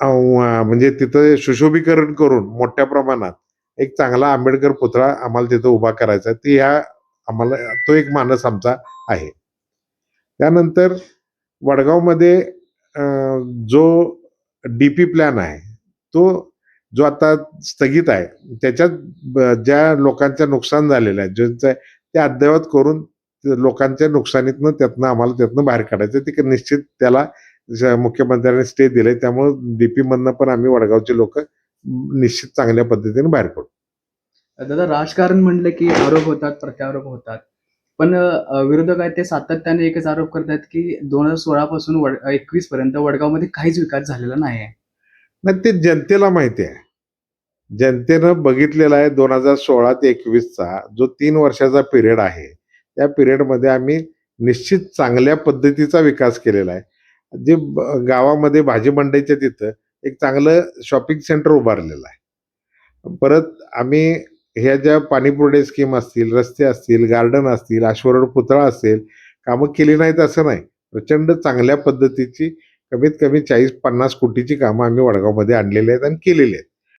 म्हणजे तिथं सुशोभीकरण करून मोठ्या प्रमाणात एक चांगला आंबेडकर पुतळा आम्हाला तिथं उभा करायचा आहे. ती ह्या आम्हाला तो एक मानस आमचा आहे त्यानंतर वडगावमध्ये जो डी पी प्लॅन आहे तो जो आता स्थगित आहे त्याच्यात ज्या लोकांचं नुकसान झालेलं आहे ज्यांचं ते अद्ययावत करून लोकांच्या नुकसानीतनं त्यातनं आम्हाला त्यातनं बाहेर काढायचं ते निश्चित त्याला मुख्यमंत्र्यांनी स्टे दिले त्यामुळे डीपी मधनं पण आम्ही वडगावचे लोक निश्चित चांगल्या पद्धतीने बाहेर पडू. दादा राजकारण म्हणलं की आरोप होतात प्रत्यारोप होतात. पण विरोधक आहेत ते सातत्याने एकच आरोप करतात की दोन हजार सोळा पासून वड एकवीस पर्यंत वडगावमध्ये काहीच विकास झालेला नाही आहे नाही ते जनतेला माहिती आहे. जनतेनं बघितलेला आहे दोन हजार सोळा ते एकवीसचा जो तीन वर्षाचा पिरियड आहे त्या पिरियडमध्ये आम्ही निश्चित चांगल्या पद्धतीचा विकास केलेला आहे. जे ब- गावामध्ये भाजी मंडईच्या तिथं एक चांगलं शॉपिंग सेंटर उभारलेलं आहे. परत आम्ही ह्या ज्या पाणीपुरडे स्कीम असतील रस्ते असतील गार्डन असतील आश्वरोड पुतळा असेल कामं केली नाहीत असं नाही. प्रचंड चांगल्या पद्धतीची कमीत कमी चाळीस पन्नास कोटीची कामं आम्ही वडगावमध्ये आणलेली आहेत आणि केलेली आहेत.